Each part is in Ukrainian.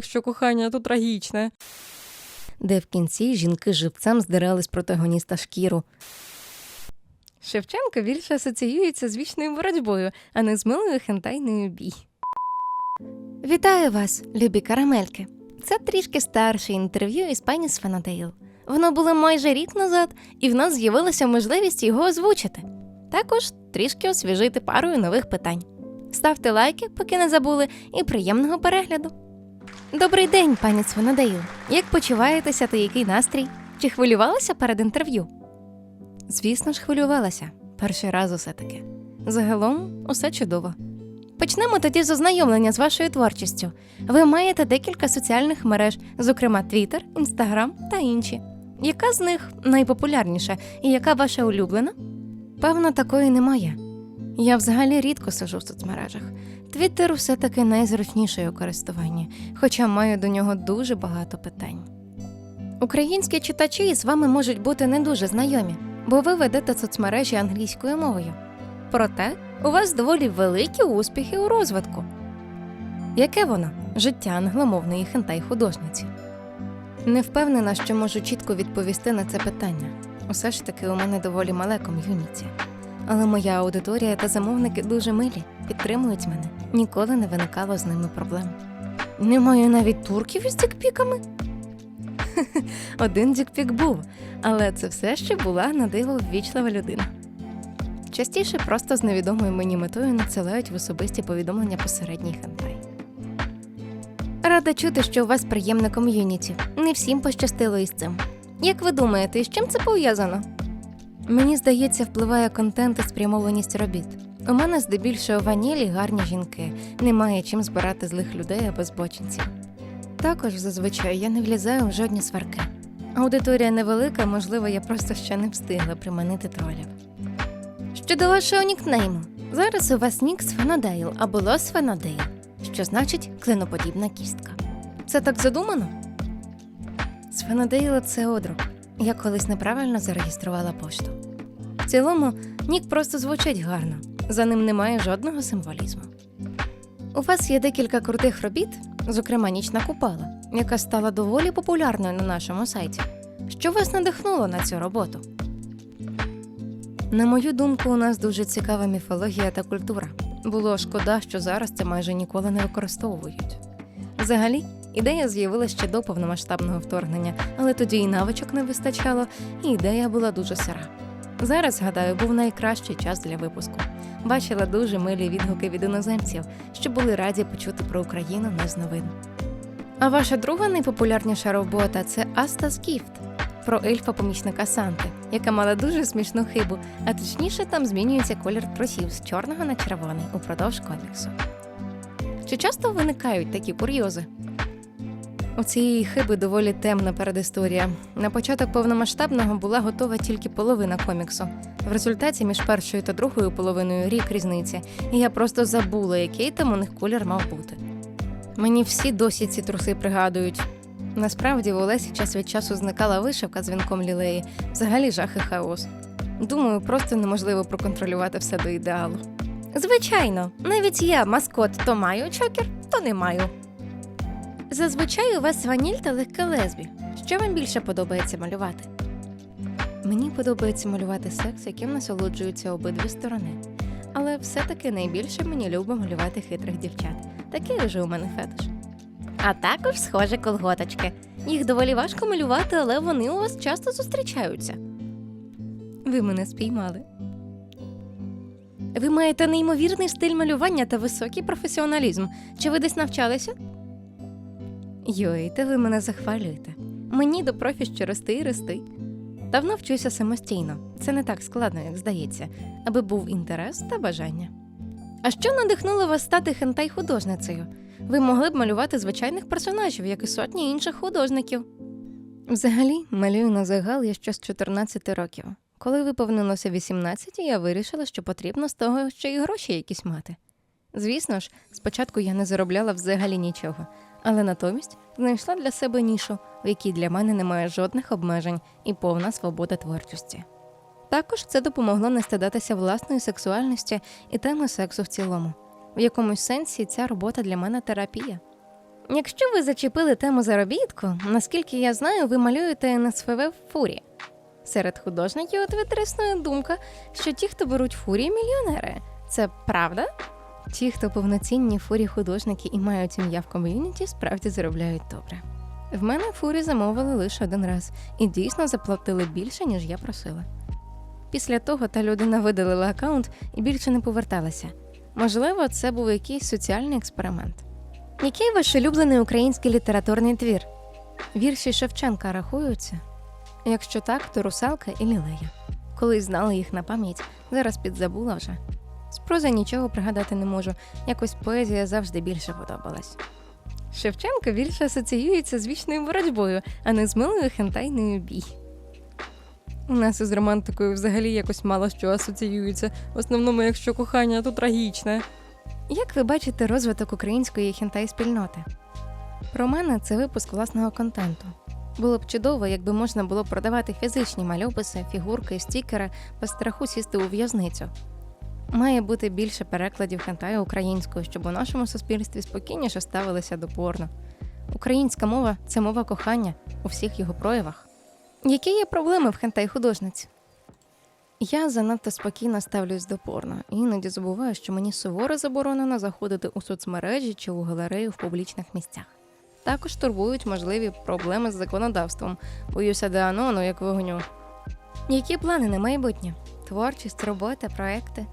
що кохання тут трагічне. де в кінці жінки живцем здирали з протагоніста шкіру. Шевченко більше асоціюється з вічною боротьбою, а не з милою хентайною бій. Вітаю вас, любі карамельки. Це трішки старше інтерв'ю із пані Сванадейл. Воно було майже рік назад, і в нас з'явилася можливість його озвучити. Також трішки освіжити парою нових питань. Ставте лайки, поки не забули, і приємного перегляду. Добрий день, пані Свинодейл. Як почуваєтеся та який настрій? Чи хвилювалася перед інтерв'ю? Звісно ж, хвилювалася. Перший раз усе таки. Загалом усе чудово. Почнемо тоді з ознайомлення з вашою творчістю. Ви маєте декілька соціальних мереж, зокрема Twitter, Instagram та інші. Яка з них найпопулярніша і яка ваша улюблена? Певно, такої немає. Я взагалі рідко сижу в соцмережах. Твіттер все таки найзручніший у користуванні, хоча маю до нього дуже багато питань. Українські читачі з вами можуть бути не дуже знайомі, бо ви ведете соцмережі англійською мовою. Проте у вас доволі великі успіхи у розвитку. Яке воно життя англомовної хентай-художниці? Не впевнена, що можу чітко відповісти на це питання. Усе ж таки у мене доволі мале ком'юніті. Але моя аудиторія та замовники дуже милі, підтримують мене. Ніколи не виникало з ними проблем. Немає навіть турків із дікпіками. Один дікпік був, але це все ще була на диво ввічлива людина. Частіше просто з невідомою мені метою надсилають в особисті повідомлення посередній хентай. Рада чути, що у вас приємне ком'юніті. Не всім пощастило із цим. Як ви думаєте, з чим це пов'язано? Мені здається, впливає контент і спрямованість робіт. У мене здебільшого ванілі гарні жінки, немає чим збирати злих людей або збочинців. Також зазвичай я не влізаю в жодні сварки. Аудиторія невелика, можливо, я просто ще не встигла приманити тролів. Щодо вашого нікнейму, зараз у вас нік Сфенодейл або Лос Фенодейл, що значить клиноподібна кістка. Це так задумано? Сфенодейл – це одрук. Я колись неправильно зареєструвала пошту. В цілому, нік просто звучить гарно, за ним немає жодного символізму. У вас є декілька крутих робіт, зокрема нічна купала, яка стала доволі популярною на нашому сайті. Що вас надихнуло на цю роботу? На мою думку, у нас дуже цікава міфологія та культура. Було шкода, що зараз це майже ніколи не використовують. Взагалі, ідея з'явилася ще до повномасштабного вторгнення, але тоді і навичок не вистачало, і ідея була дуже сира. Зараз, гадаю, був найкращий час для випуску. Бачила дуже милі відгуки від іноземців, що були раді почути про Україну не з новин. А ваша друга найпопулярніша робота це Астас Гіфт про ельфа-помічника Санти, яка мала дуже смішну хибу, а точніше там змінюється колір трусів з чорного на червоний упродовж коміксу. Чи часто виникають такі курйози? У цієї хиби доволі темна передісторія. На початок повномасштабного була готова тільки половина коміксу. В результаті між першою та другою половиною рік різниці, і я просто забула, який там у них колір мав бути. Мені всі досі ці труси пригадують. Насправді в Олесі час від часу зникала вишивка з вінком лілеї, взагалі жах і хаос. Думаю, просто неможливо проконтролювати все до ідеалу. Звичайно, навіть я маскот то маю чокер, то не маю. Зазвичай у вас ваніль та легке лесбі. Що вам більше подобається малювати? Мені подобається малювати секс, яким насолоджуються обидві сторони. Але все-таки найбільше мені любить малювати хитрих дівчат. Такий вже у мене фетиш. А також схожі колготочки. Їх доволі важко малювати, але вони у вас часто зустрічаються. Ви мене спіймали. Ви маєте неймовірний стиль малювання та високий професіоналізм. Чи ви десь навчалися? Йой, та ви мене захвалюєте. Мені до профі ще рости і рости. Давно вчуся самостійно. Це не так складно, як здається, аби був інтерес та бажання. А що надихнуло вас стати хентай-художницею? Ви могли б малювати звичайних персонажів, як і сотні інших художників. Взагалі, малюю на загал я ще з 14 років. Коли виповнилося 18, я вирішила, що потрібно з того ще й гроші якісь мати. Звісно ж, спочатку я не заробляла взагалі нічого, але натомість знайшла для себе нішу, в якій для мене немає жодних обмежень і повна свобода творчості. Також це допомогло не стидатися власної сексуальності і теми сексу в цілому. В якомусь сенсі ця робота для мене терапія. Якщо ви зачепили тему заробітку, наскільки я знаю, ви малюєте НСФВ в фурі. Серед художників от витреснує думка, що ті, хто беруть фурі, мільйонери. Це правда? Ті, хто повноцінні фурі художники і мають ім'я в ком'юніті, справді заробляють добре. В мене фурі замовили лише один раз і дійсно заплатили більше, ніж я просила. Після того та людина видалила аккаунт і більше не поверталася. Можливо, це був якийсь соціальний експеримент. Який ваш улюблений український літературний твір? Вірші Шевченка рахуються? Якщо так, то русалка і лілея. Колись знала їх на пам'ять, зараз підзабула вже. З прози нічого пригадати не можу, якось поезія завжди більше подобалась. Шевченко більше асоціюється з вічною боротьбою, а не з милою хентайною бій. У нас із романтикою взагалі якось мало що асоціюється, в основному, якщо кохання, то трагічне. Як ви бачите розвиток української хентай-спільноти? Про мене це випуск власного контенту. Було б чудово, якби можна було продавати фізичні мальописи, фігурки, стікери без страху сісти у в'язницю. Має бути більше перекладів хентаю українською, щоб у нашому суспільстві спокійніше ставилися до порно. Українська мова це мова кохання у всіх його проявах. Які є проблеми в хентай художниці? Я занадто спокійно ставлюсь до порно і іноді забуваю, що мені суворо заборонено заходити у соцмережі чи у галерею в публічних місцях. Також турбують можливі проблеми з законодавством. Боюся деанону як вогню. Які плани на майбутнє? Творчість, робота, проекти?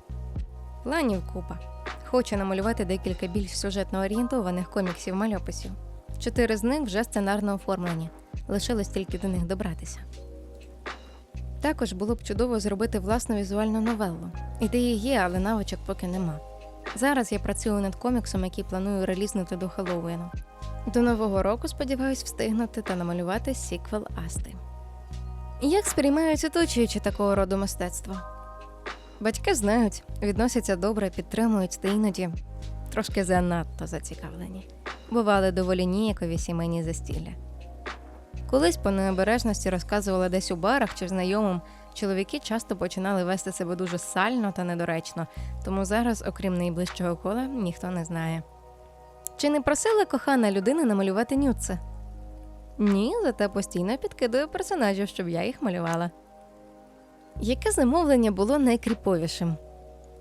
Планів купа. Хочу намалювати декілька більш сюжетно орієнтованих коміксів мальописів. Чотири з них вже сценарно оформлені. Лишилось тільки до них добратися. Також було б чудово зробити власну візуальну новелу. Ідеї є, але навичок поки нема. Зараз я працюю над коміксом, який планую релізнути до Хеллоуіну. До нового року сподіваюсь встигнути та намалювати сіквел Асти. Як сприймають оточуючи такого роду мистецтво? Батьки знають, відносяться добре, підтримують та іноді трошки занадто зацікавлені. Бували доволі ніякові сімейні застілля. Колись по необережності розказувала десь у барах чи знайомим, чоловіки часто починали вести себе дуже сально та недоречно, тому зараз, окрім найближчого кола, ніхто не знає. Чи не просила кохана людина намалювати нюци? Ні, зате постійно підкидаю персонажів, щоб я їх малювала. Яке замовлення було найкріповішим?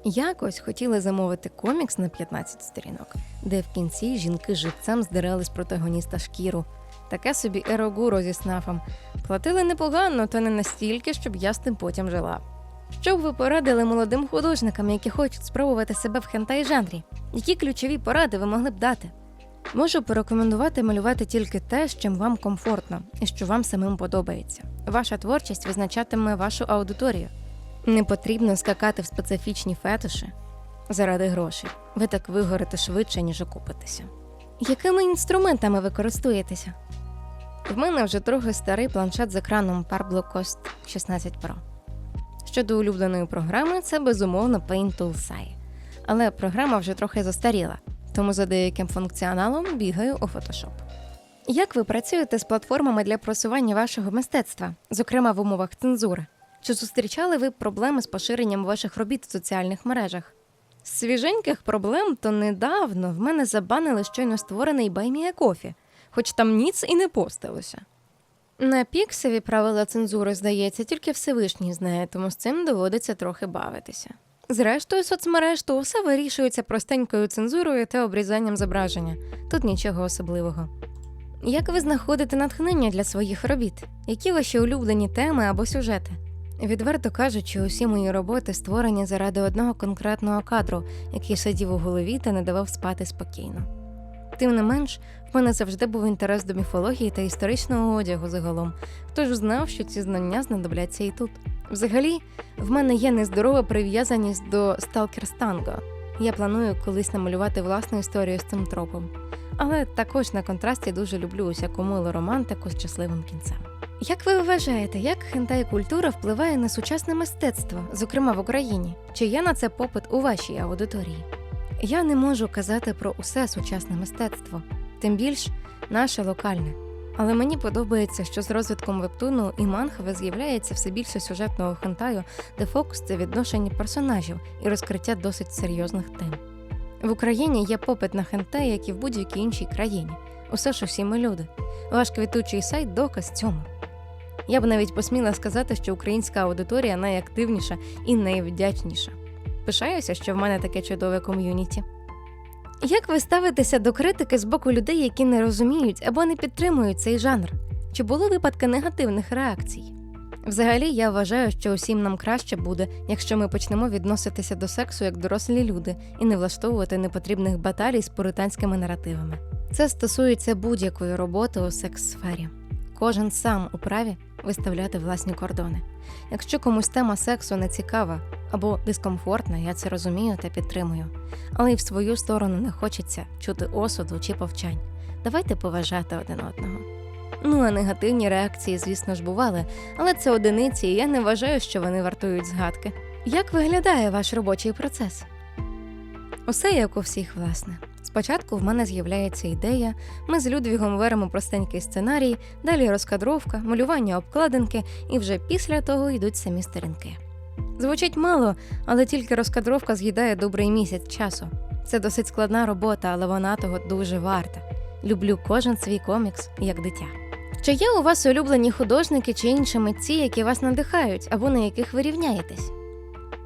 Якось хотіли замовити комікс на 15 сторінок, де в кінці жінки живцем здирали з протагоніста шкіру. Таке собі ерогуро зі снафом. Платили непогано, та не настільки, щоб я з тим потім жила. Що б ви порадили молодим художникам, які хочуть спробувати себе в хентай жанрі? Які ключові поради ви могли б дати? Можу порекомендувати малювати тільки те, з чим вам комфортно і що вам самим подобається. Ваша творчість визначатиме вашу аудиторію. Не потрібно скакати в специфічні фетиші заради грошей. Ви так вигорите швидше, ніж окупитеся. Якими інструментами ви користуєтеся? В мене вже трохи старий планшет з екраном Parblo Cost 16 Pro. Щодо улюбленої програми, це безумовно Paint Tool SAI. Але програма вже трохи застаріла, тому за деяким функціоналом бігаю у Photoshop. Як ви працюєте з платформами для просування вашого мистецтва, зокрема в умовах цензури? Чи зустрічали ви проблеми з поширенням ваших робіт в соціальних мережах? З свіженьких проблем то недавно в мене забанили щойно створений Баймія Кофі, хоч там ніц і не постилося. На піксеві правила цензури, здається, тільки Всевишній знає, тому з цим доводиться трохи бавитися. Зрештою, соцмереж то все вирішується простенькою цензурою та обрізанням зображення. Тут нічого особливого. Як ви знаходите натхнення для своїх робіт? Які ваші улюблені теми або сюжети? Відверто кажучи, усі мої роботи створені заради одного конкретного кадру, який сидів у голові та не давав спати спокійно. Тим не менш, в мене завжди був інтерес до міфології та історичного одягу загалом, хто ж знав, що ці знання знадобляться і тут. Взагалі, в мене є нездорова прив'язаність до сталкерстанго. Я планую колись намалювати власну історію з цим тропом. Але також на контрасті дуже люблю усяку милу романтику з щасливим кінцем. Як ви вважаєте, як хентай культура впливає на сучасне мистецтво, зокрема в Україні? Чи є на це попит у вашій аудиторії? Я не можу казати про усе сучасне мистецтво, тим більш наше локальне. Але мені подобається, що з розвитком вебтуну і манхви з'являється все більше сюжетного хентаю, де фокус це відношення персонажів і розкриття досить серйозних тем. В Україні є попит на хентай, як і в будь-якій іншій країні. Усе ж усі ми люди. Ваш квітучий сайт доказ цьому. Я б навіть посміла сказати, що українська аудиторія найактивніша і найвдячніша. Пишаюся, що в мене таке чудове ком'юніті. Як ви ставитеся до критики з боку людей, які не розуміють або не підтримують цей жанр? Чи були випадки негативних реакцій? Взагалі, я вважаю, що усім нам краще буде, якщо ми почнемо відноситися до сексу як дорослі люди і не влаштовувати непотрібних баталій з пуританськими наративами. Це стосується будь-якої роботи у секс-сфері. Кожен сам у праві виставляти власні кордони. Якщо комусь тема сексу не цікава або дискомфортна, я це розумію та підтримую. Але й в свою сторону не хочеться чути осуду чи повчань. Давайте поважати один одного. Ну а негативні реакції, звісно ж, бували, але це одиниці, і я не вважаю, що вони вартують згадки. Як виглядає ваш робочий процес? Усе як у всіх, власне. Спочатку в мене з'являється ідея, ми з Людвігом беремо простенький сценарій, далі розкадровка, малювання обкладинки, і вже після того йдуть самі сторінки. Звучить мало, але тільки розкадровка з'їдає добрий місяць часу. Це досить складна робота, але вона того дуже варта. Люблю кожен свій комікс як дитя. Чи є у вас улюблені художники чи інші митці, які вас надихають або на яких ви рівняєтесь?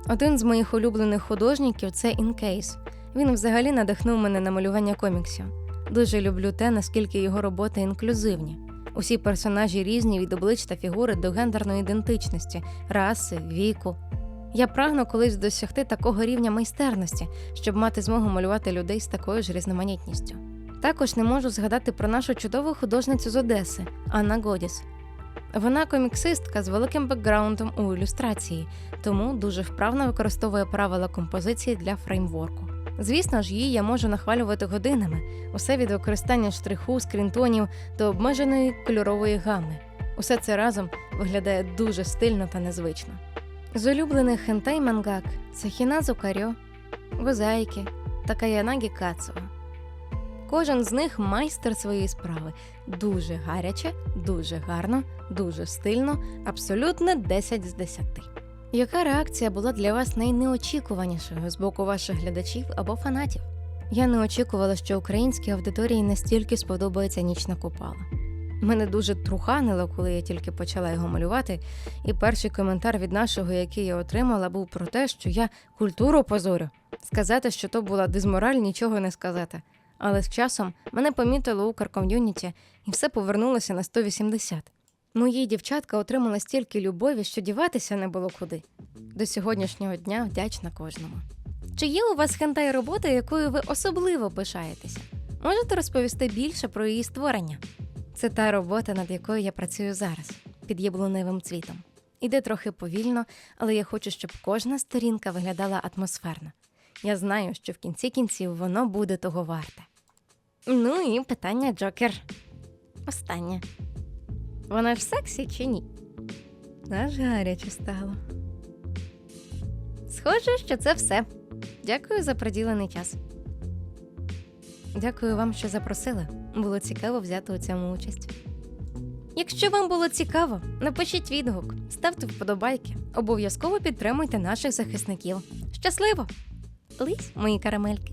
Один з моїх улюблених художників це Інкейс. Він взагалі надихнув мене на малювання коміксів. Дуже люблю те, наскільки його роботи інклюзивні. Усі персонажі різні від облич та фігури до гендерної ідентичності, раси, віку. Я прагну колись досягти такого рівня майстерності, щоб мати змогу малювати людей з такою ж різноманітністю. Також не можу згадати про нашу чудову художницю з Одеси Анна Годіс. Вона коміксистка з великим бекграундом у ілюстрації, тому дуже вправно використовує правила композиції для фреймворку. Звісно ж, її я можу нахвалювати годинами, усе від використання штриху, скрінтонів до обмеженої кольорової гами. Усе це разом виглядає дуже стильно та незвично. З улюблених хентай мангак це Хіназу Карьо, Гозайки та Каянагі Кацуо. Кожен з них майстер своєї справи. Дуже гаряче, дуже гарно, дуже стильно, абсолютно 10 з 10. Яка реакція була для вас найнеочікуванішою з боку ваших глядачів або фанатів? Я не очікувала, що українській аудиторії настільки сподобається нічна купала. Мене дуже труханило, коли я тільки почала його малювати, і перший коментар від нашого, який я отримала, був про те, що я культуру позорю. Сказати, що то була дизмораль, нічого не сказати. Але з часом мене помітило Укрком'юніті, і все повернулося на 180. Мої дівчатка отримали стільки любові, що діватися не було куди. До сьогоднішнього дня вдячна кожному. Чи є у вас хентай робота, якою ви особливо пишаєтеся? Можете розповісти більше про її створення? Це та робота, над якою я працюю зараз, під яблуневим цвітом. Іде трохи повільно, але я хочу, щоб кожна сторінка виглядала атмосферно. Я знаю, що в кінці кінців воно буде того варте. Ну і питання Джокер. Останнє. Вона ж сексі чи ні? Аж гаряче стало. Схоже, що це все. Дякую за приділений час. Дякую вам, що запросили. Було цікаво взяти у цьому участь. Якщо вам було цікаво, напишіть відгук, ставте вподобайки, обов'язково підтримуйте наших захисників. Щасливо! Лись, мої карамельки!